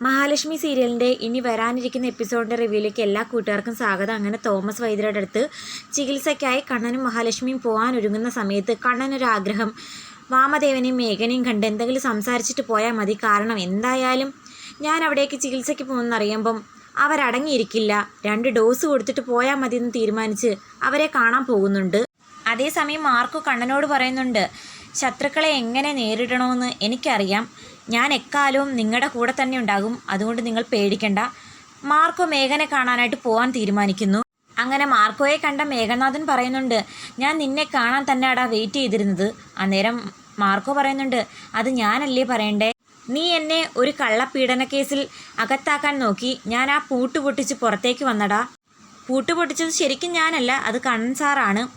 മഹാലക്ഷ്മി സീരിയലിന്റെ ഇനി വരാനിരിക്കുന്ന എപ്പിസോഡിന്റെ റിവ്യൂയിലേക്ക് എല്ലാ കൂട്ടുകാർക്കും സ്വാഗതം. അങ്ങനെ തോമസ് വൈദ്യരുടെ അടുത്ത് ചികിത്സയ്ക്കായി കണ്ണനും മഹാലക്ഷ്മിയും പോകാൻ ഒരുങ്ങുന്ന സമയത്ത് കണ്ണനൊരാഗ്രഹം വാമദേവനെയും മേഘനെയും കണ്ട് എന്തെങ്കിലും സംസാരിച്ചിട്ട് പോയാൽ മതി. കാരണം എന്തായാലും ഞാൻ അവിടേക്ക് ചികിത്സയ്ക്ക് പോകുമെന്നറിയുമ്പം അവരടങ്ങിയിരിക്കില്ല. രണ്ട് ഡോസ് കൊടുത്തിട്ട് പോയാൽ മതി എന്ന് തീരുമാനിച്ച് അവരെ കാണാൻ പോകുന്നുണ്ട്. അതേസമയം മാർക്കു കണ്ണനോട് പറയുന്നുണ്ട് ശത്രുക്കളെ എങ്ങനെ നേരിടണമെന്ന് എനിക്കറിയാം. ഞാൻ എക്കാലവും നിങ്ങളുടെ കൂടെ തന്നെ ഉണ്ടാകും. അതുകൊണ്ട് നിങ്ങൾ പേടിക്കണ്ട. മാർക്കോ മേഘനെ കാണാനായിട്ട് പോകാൻ തീരുമാനിക്കുന്നു. അങ്ങനെ മാർക്കോയെ കണ്ട മേഘനാഥൻ പറയുന്നുണ്ട് ഞാൻ നിന്നെ കാണാൻ തന്നെയാടാ വെയിറ്റ് ചെയ്തിരുന്നത്. അന്നേരം മാർക്കോ പറയുന്നുണ്ട് അത് ഞാനല്ലേ പറയണ്ടേ? നീ എന്നെ ഒരു കള്ളപ്പീഡന കേസിൽ അകത്താക്കാൻ നോക്കി. ഞാൻ ആ പൂട്ട് പൊട്ടിച്ച് പുറത്തേക്ക് വന്നടാ. പൂട്ട് പൊട്ടിച്ചത് ശരിക്കും ഞാനല്ല അത് കണ്ണൻ സാറാണ്.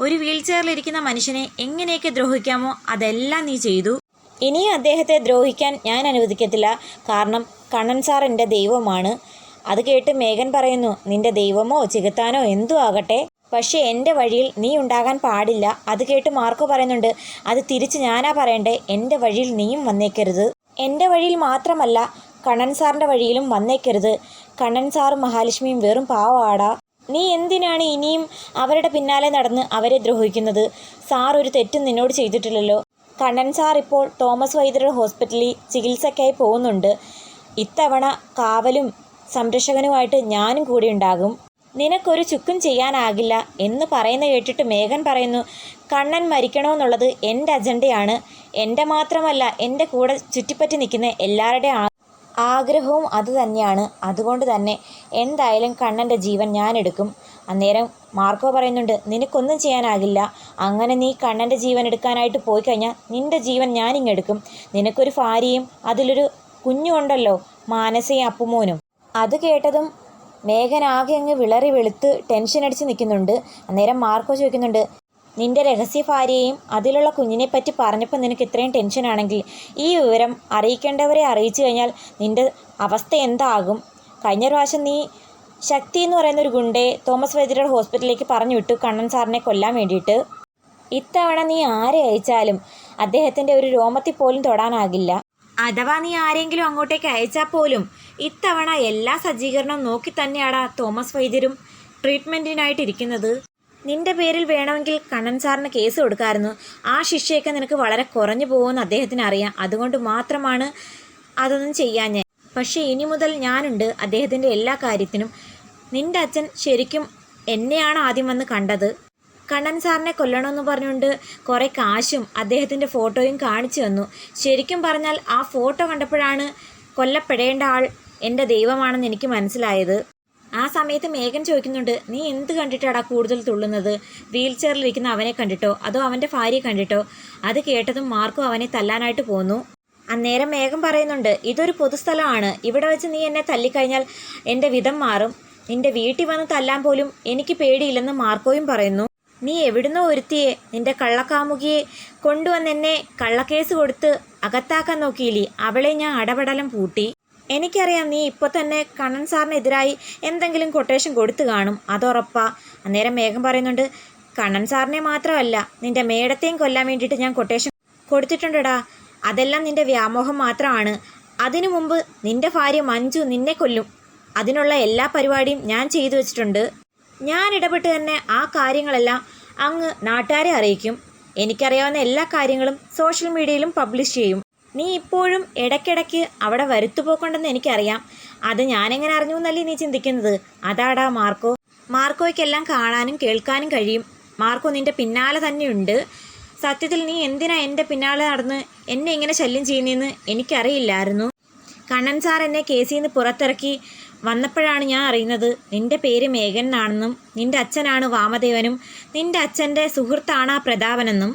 ഒരു വീൽ ചെയറിലിരിക്കുന്ന മനുഷ്യനെ എങ്ങനെയൊക്കെ ദ്രോഹിക്കാമോ അതെല്ലാം നീ ചെയ്തു. ഇനിയും അദ്ദേഹത്തെ ദ്രോഹിക്കാൻ ഞാൻ അനുവദിക്കത്തില്ല. കാരണം കണ്ണൻ സാർ എന്റെ ദൈവമാണ്. അത് കേട്ട് മേഘൻ പറയുന്നു നിന്റെ ദൈവമോ ചികത്താനോ എന്തു ആകട്ടെ? പക്ഷേ എന്റെ വഴിയിൽ നീ ഉണ്ടാകാൻ പാടില്ല. അത് കേട്ട് മാർക്കോ പറയുന്നുണ്ട് അത് തിരിച്ച് ഞാനാ പറയണ്ടേ? എന്റെ വഴിയിൽ നീയും വന്നേക്കരുത്. എന്റെ വഴിയിൽ മാത്രമല്ല കണ്ണൻ സാറിന്റെ വഴിയിലും വന്നേക്കരുത്. കണ്ണൻ സാറും മഹാലക്ഷ്മിയും വെറും പാവാടാ. നീ എന്തിനാണ് ഇനിയും അവരുടെ പിന്നാലെ നടന്ന് അവരെ ദ്രോഹിക്കുന്നത്? സാർ ഒരു തെറ്റും നിന്നോട് ചെയ്തിട്ടില്ലല്ലോ. കണ്ണൻ സാർ ഇപ്പോൾ തോമസ് വൈദ്യരുടെ ഹോസ്പിറ്റലിൽ ചികിത്സയ്ക്കായി പോകുന്നുണ്ട്. ഇത്തവണ കാവലും സംരക്ഷകനുമായിട്ട് ഞാനും കൂടി ഉണ്ടാകും. നിനക്കൊരു ചുക്കും ചെയ്യാനാകില്ല എന്ന് പറയുന്ന കേട്ടിട്ട് മേഘൻ പറയുന്നു കണ്ണൻ മരിക്കണമെന്നുള്ളത് എന്റെ അജണ്ടയാണ്. എന്റെ മാത്രമല്ല എന്റെ കൂടെ ചുറ്റിപ്പറ്റി നിൽക്കുന്ന എല്ലാവരുടെയും ആ- ആഗ്രഹവും അതുതന്നെയാണ് അതുകൊണ്ട് തന്നെ എന്തായാലും കണ്ണന്റെ ജീവൻ ഞാൻ എടുക്കും അന്നേരം മാർക്കോ പറയുന്നുണ്ട് നിനക്കൊന്നും ചെയ്യാനാകില്ല. അങ്ങനെ നീ കണ്ണന്റെ ജീവൻ എടുക്കാനായിട്ട് പോയി കഴിഞ്ഞാൽ നിന്റെ ജീവൻ ഞാനിങ്ങെടുക്കും. നിനക്കൊരു ഭാര്യയും അതിലൊരു കുഞ്ഞുണ്ടല്ലോ മാനസയും അപ്പുമോനും. അത് കേട്ടതും മേഘൻ ആകെ അങ്ങ് വിളറി വെളുത്ത് ടെൻഷൻ അടിച്ച് നിൽക്കുന്നുണ്ട്. അന്നേരം മാർക്കോ ചോദിക്കുന്നുണ്ട് നിന്റെ രഹസ്യ ഭാര്യയെയും അതിലുള്ള കുഞ്ഞിനെപ്പറ്റി പറഞ്ഞപ്പോൾ നിനക്ക് ഇത്രയും ടെൻഷനാണെങ്കിൽ ഈ വിവരം അറിയിക്കേണ്ടവരെ അറിയിച്ചു കഴിഞ്ഞാൽ നിന്റെ അവസ്ഥ എന്താകും? കഴിഞ്ഞ പ്രാവശ്യം നീ ശക്തി എന്ന് പറയുന്ന ഒരു ഗുണ്ടയെ തോമസ് വൈദ്യരുടെ ഹോസ്പിറ്റലിലേക്ക് പറഞ്ഞു വിട്ടു കണ്ണൻ സാറിനെ കൊല്ലാൻ വേണ്ടിയിട്ട്. ഇത്തവണ നീ ആരെ അയച്ചാലും അദ്ദേഹത്തിന്റെ ഒരു രോമത്തിൽ പോലും തൊടാനാകില്ല. അഥവാ നീ ആരെങ്കിലും അങ്ങോട്ടേക്ക് അയച്ചാൽ പോലും ഇത്തവണ എല്ലാ സജ്ജീകരണവും നോക്കി തന്നെയാടാ തോമസ് വൈദ്യരും ട്രീറ്റ്മെന്റിനായിട്ട് ഇരിക്കുന്നത് നിന്റെ പേരിൽ വേണമെങ്കിൽ കണ്ണൻ സാറിന് കേസ് കൊടുക്കാമായിരുന്നു ആ ശിക്ഷയൊക്കെ നിനക്ക് വളരെ കുറഞ്ഞു പോകുമെന്ന് അദ്ദേഹത്തിന് അറിയാം. അതുകൊണ്ട് മാത്രമാണ് അതൊന്നും ചെയ്യാൻ ഞാൻ പക്ഷേ ഇനി മുതൽ ഞാനുണ്ട്. അദ്ദേഹത്തിന്റെ എല്ലാ കാര്യത്തിനും. നിന്റെ അച്ഛൻ ശരിക്കും എന്നെയാണ് ആദ്യം വന്ന് കണ്ടത്. കണ്ണൻ സാറിനെ കൊല്ലണമെന്ന് പറഞ്ഞുകൊണ്ട് കുറേ കാശും അദ്ദേഹത്തിന്റെ ഫോട്ടോയും കാണിച്ചു തന്നു. ശരിക്കും പറഞ്ഞാൽ ആ ഫോട്ടോ കണ്ടപ്പോഴാണ് കൊല്ലപ്പെടേണ്ട ആൾ എന്റെ ദൈവമാണെന്ന് എനിക്ക് മനസ്സിലായത്. ആ സമയത്ത് മേഘൻ ചോദിക്കുന്നുണ്ട് നീ എന്ത് കണ്ടിട്ടാടാ കൂടുതൽ തുള്ളുന്നത്? വീൽ ചെയറിലിരിക്കുന്ന അവനെ കണ്ടിട്ടോ? അതോ അവന്റെ ഭാര്യയെ കണ്ടിട്ടോ? അത് കേട്ടതും മാർക്കും അവനെ തല്ലാനായിട്ട് പോന്നു. അന്നേരം മേഘം പറയുന്നുണ്ട് ഇതൊരു പൊതുസ്ഥലമാണ്. ഇവിടെ വെച്ച് നീ എന്നെ തല്ലിക്കഴിഞ്ഞാൽ എന്റെ വിധം മാറും. നിന്റെ വീട്ടിൽ വന്ന് തല്ലാൻ പോലും എനിക്ക് പേടിയില്ലെന്ന് മാർക്കോയും പറയുന്നു. നീ എവിടുന്നോ ഒരുത്തിയെ നിന്റെ കള്ളക്കാമുകിയെ കൊണ്ടുവന്ന് എന്നെ കള്ളക്കേസ് കൊടുത്ത് അകത്താക്കാൻ നോക്കിയില്ലേ? അവളെ ഞാൻ അടപടലം പൂട്ടി. എനിക്കറിയാം നീ ഇപ്പോൾ തന്നെ കണ്ണൻ സാറിനെതിരായി എന്തെങ്കിലും കൊട്ടേഷൻ കൊടുത്തു കാണും. അതുറപ്പാ അന്നേരം മേഘം പറയുന്നുണ്ട് കണ്ണൻ സാറിനെ മാത്രമല്ല നിന്റെ മേടത്തെയും കൊല്ലാൻ വേണ്ടിയിട്ട് ഞാൻ കൊട്ടേഷൻ കൊടുത്തിട്ടുണ്ടടാ. അതെല്ലാം നിന്റെ വ്യാമോഹം മാത്രമാണ്. അതിനു മുമ്പ് നിന്റെ ഭാര്യ മഞ്ജു നിന്നെ കൊല്ലും. അതിനുള്ള എല്ലാ പരിപാടിയും ഞാൻ ചെയ്തു വെച്ചിട്ടുണ്ട്. ഞാൻ ഇടപെട്ട് തന്നെ ആ കാര്യങ്ങളെല്ലാം അങ്ങ് നാട്ടുകാരെ അറിയിക്കും. എനിക്കറിയാവുന്ന എല്ലാ കാര്യങ്ങളും സോഷ്യൽ മീഡിയയിലും പബ്ലിഷ് ചെയ്യും. നീ ഇപ്പോഴും ഇടയ്ക്കിടയ്ക്ക് അവിടെ വരുത്തുപോക്കുണ്ടെന്ന് എനിക്കറിയാം. അത് ഞാനെങ്ങനെ അറിഞ്ഞു എന്നല്ലേ നീ ചിന്തിക്കുന്നത്? അതാടാ മാർക്കോ. മാർക്കോയ്ക്കെല്ലാം കാണാനും കേൾക്കാനും കഴിയും. മാർക്കോ നിന്റെ പിന്നാലെ തന്നെയുണ്ട്. സത്യത്തിൽ നീ എന്തിനാ എന്റെ പിന്നാലെ നടന്ന് എന്നെ ഇങ്ങനെ ശല്യം ചെയ്യുന്നതെന്ന് എനിക്കറിയില്ലായിരുന്നു. കണ്ണൻ സാർ എന്നെ കേസിൽ നിന്ന് പുറത്തിറക്കി വന്നപ്പോഴാണ് ഞാൻ അറിയുന്നത് നിന്റെ പേര് മേഘൻ എന്നാണെന്നും നിന്റെ അച്ഛനാണ് വാമദേവനും നിന്റെ അച്ഛന്റെ സുഹൃത്താണ് ആ പ്രതാപനെന്നും.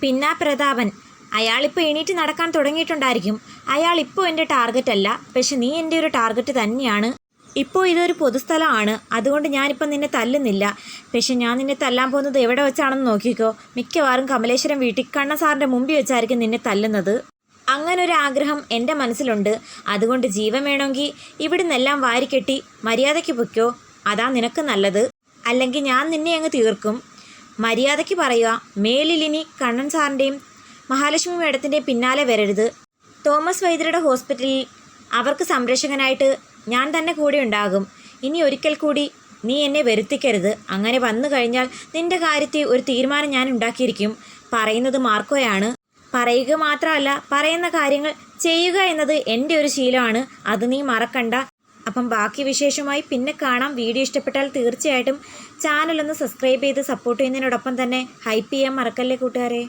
പിന്നാ പ്രതാപൻ. അയാളിപ്പോൾ എണീറ്റ് നടക്കാൻ തുടങ്ങിയിട്ടുണ്ടായിരിക്കും. അയാൾ ഇപ്പോൾ എന്റെ ടാർഗറ്റ് അല്ല. പക്ഷെ നീ എന്റെ ഒരു ടാർഗറ്റ് തന്നെയാണ്. ഇപ്പോൾ ഇതൊരു പൊതുസ്ഥലമാണ്. അതുകൊണ്ട് ഞാനിപ്പോൾ നിന്നെ തല്ലുന്നില്ല. പക്ഷെ ഞാൻ നിന്നെ തല്ലാൻ പോകുന്നത് എവിടെ വെച്ചാണെന്ന് നോക്കിക്കോ. മിക്കവാറും കമലേശ്വരം വീട്ടിൽ കണ്ണ സാറിന്റെ മുമ്പിൽ വെച്ചായിരിക്കും നിന്നെ തല്ലുന്നത്. അങ്ങനൊരു ആഗ്രഹം എന്റെ മനസ്സിലുണ്ട്. അതുകൊണ്ട് ജീവൻ വേണമെങ്കിൽ ഇവിടുന്നെല്ലാം വാരിക്കെട്ടി മര്യാദയ്ക്ക് പൊയ്ക്കോ. അതാ നിനക്ക് നല്ലത്. അല്ലെങ്കിൽ ഞാൻ നിന്നെ അങ്ങ് തീർക്കും. മര്യാദയ്ക്ക് പറയുക മേലിലിനി കണ്ണൻ സാറിന്റെയും മഹാലക്ഷ്മി മേഡത്തിന്റെ പിന്നാലെ വരരുത്. തോമസ് വൈദ്യരുടെ ഹോസ്പിറ്റലിൽ അവർക്ക് സംരക്ഷകനായിട്ട് ഞാൻ തന്നെ കൂടെ ഉണ്ടാകും. ഇനി ഒരിക്കൽ കൂടി നീ എന്നെ വരുത്തിക്കരുത്. അങ്ങനെ വന്നു കഴിഞ്ഞാൽ നിന്റെ കാര്യത്തിൽ ഒരു തീരുമാനം ഞാൻ ഉണ്ടാക്കിയിരിക്കും. പറയുന്നത് മാർക്കോയാണ്. പറയുക മാത്രമല്ല പറയുന്ന കാര്യങ്ങൾ ചെയ്യുക എന്നത് എന്റെ ഒരു ശീലമാണ്. അത് നീ മറക്കണ്ട. അപ്പം ബാക്കി വിശേഷമായി പിന്നെ കാണാം. വീഡിയോ ഇഷ്ടപ്പെട്ടാൽ തീർച്ചയായിട്ടും ചാനലൊന്ന് സബ്സ്ക്രൈബ് ചെയ്ത് സപ്പോർട്ട് ചെയ്യുന്നതിനോടൊപ്പം തന്നെ ഹൈപ്പ് ചെയ്യാൻ മറക്കല്ലേ കൂട്ടുകാരെ?